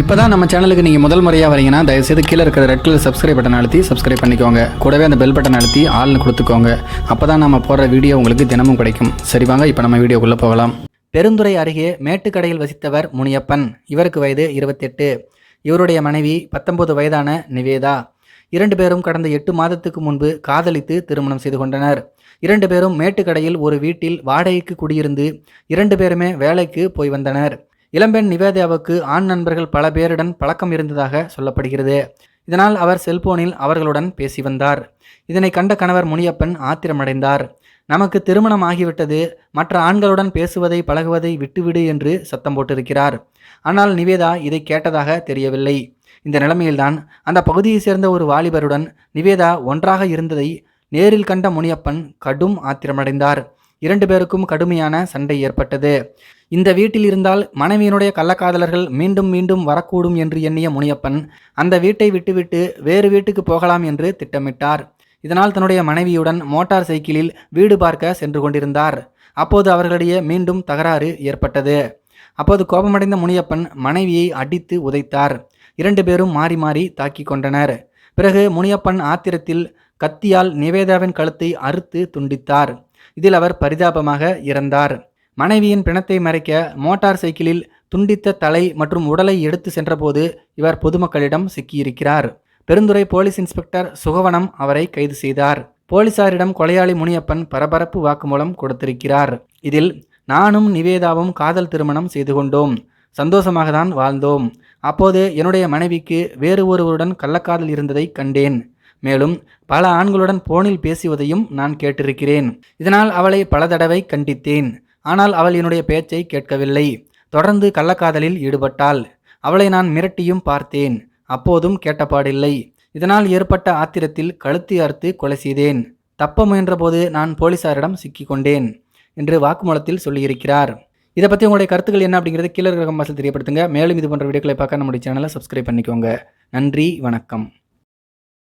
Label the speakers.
Speaker 1: இப்போ தான் நம்ம சேனலுக்கு நீங்கள் முதல் முறையாக வரீங்கன்னா தயவுசெய்து கீழே இருக்கிற ரெட் கலர் சப்ஸ்கிரைப் பட்டன் அழுத்தி சப்ஸ்கிரைப் பண்ணிக்கோங்க. கூடவே அந்த பெல் பட்டன் அழுத்தி ஆள்னு கொடுத்துக்கோங்க. அப்போ தான் நம்ம போடுற வீடியோ உங்களுக்கு தினமும் கிடைக்கும். சரி வாங்க இப்போ நம்ம வீடியோக்குள்ளே போகலாம். பெருந்துறை அருகே மேட்டுக்கடையில் வசித்தவர் முனியப்பன். இவருக்கு வயது இருபத்தெட்டு. இவருடைய மனைவி பத்தொன்பது வயதான நிவேதா. இரண்டு பேரும் கடந்த எட்டு மாதத்துக்கு முன்பு காதலித்து திருமணம் செய்து கொண்டனர். இரண்டு பேரும் மேட்டுக்கடையில் ஒரு வீட்டில் வாடகைக்கு குடியிருந்து இரண்டு பேருமே வேலைக்கு போய் வந்தனர். இளம்பெண் நிவேதாவுக்கு ஆண் நண்பர்கள் பல பேருடன் பழக்கம் இருந்ததாக சொல்லப்படுகிறது. இதனால் அவர் செல்போனில் அவர்களுடன் பேசி வந்தார். இதனை கண்ட கணவர் முனியப்பன் ஆத்திரமடைந்தார். நமக்கு திருமணம் ஆகிவிட்டது. மற்ற ஆண்களுடன் பேசுவதை பழகுவதை விட்டுவிடு என்று சத்தம் போட்டிருக்கிறார். ஆனால் நிவேதா இதை கேட்டதாக தெரியவில்லை. இந்த நிலைமையில்தான் அந்த பகுதியைச் சேர்ந்த ஒரு வாலிபருடன் நிவேதா ஒன்றாக இருந்ததை நேரில் கண்ட முனியப்பன் கடும் ஆத்திரமடைந்தார். இரண்டு பேருக்கும் கடுமையான சண்டை ஏற்பட்டது. இந்த வீட்டில் இருந்தால் மனைவியினுடைய கள்ளக்காதலர்கள் மீண்டும் மீண்டும் வரக்கூடும் என்று எண்ணிய முனியப்பன் அந்த வீட்டை விட்டுவிட்டு வேறு வீட்டுக்கு போகலாம் என்று திட்டமிட்டார். இதனால் தன்னுடைய மனைவியுடன் மோட்டார் சைக்கிளில் வீடு பார்க்க சென்று கொண்டிருந்தார். அப்போது அவர்களிடையே மீண்டும் தகராறு ஏற்பட்டது. அப்போது கோபமடைந்த முனியப்பன் மனைவியை அடித்து உதைத்தார். இரண்டு பேரும் மாறி மாறி தாக்கிக் கொண்டனர். பிறகு முனியப்பன் ஆத்திரத்தில் கத்தியால் நிவேதாவின் கழுத்தை அறுத்து துண்டித்தார். இதில் அவர் பரிதாபமாக இறந்தார். மனைவியின் பிணத்தை மறைக்க மோட்டார் சைக்கிளில் துண்டித்த தலை மற்றும் உடலை எடுத்து சென்றபோது இவர் பொதுமக்களிடம் சிக்கியிருக்கிறார். பெருந்துறை போலீஸ் இன்ஸ்பெக்டர் சுகவனம் அவரை கைது செய்தார். போலீசாரிடம் கொலையாளி முனியப்பன் பரபரப்பு வாக்குமூலம் கொடுத்திருக்கிறார். இதில் நானும் நிவேதாவும் காதல் திருமணம் செய்து கொண்டோம். சந்தோஷமாக தான் வாழ்ந்தோம். அப்போது என்னுடைய மனைவிக்கு வேறு ஒருவருடன் கள்ளக்காதல் இருந்ததை கண்டேன். மேலும் பல ஆண்களுடன் போனில் பேசுவதையும் நான் கேட்டிருக்கிறேன். இதனால் அவளை பல தடவை கண்டித்தேன். ஆனால் அவள் என்னுடைய பேச்சை கேட்கவில்லை. தொடர்ந்து கள்ளக்காதலில் ஈடுபட்டாள். அவளை நான் மிரட்டியும் பார்த்தேன். அப்போதும் கேட்டபாடில்லை. இதனால் ஏற்பட்ட ஆத்திரத்தில் கழுத்தி அறுத்து கொலை செய்தேன். தப்ப முயன்றபோது நான் போலீசாரிடம் சிக்கிக்கொண்டேன் என்று வாக்குமூலத்தில் சொல்லியிருக்கிறார். இதை பற்றி உங்களுடைய கருத்துக்கள் என்ன அப்படிங்கிறது கீழே இருக்கிற கம்பாசில் தெரியப்படுத்துங்க. மேலும் இது போன்ற வீடியோக்களை பார்க்க நம்முடைய சேனலை சப்ஸ்கிரைப் பண்ணிக்கோங்க. நன்றி வணக்கம்.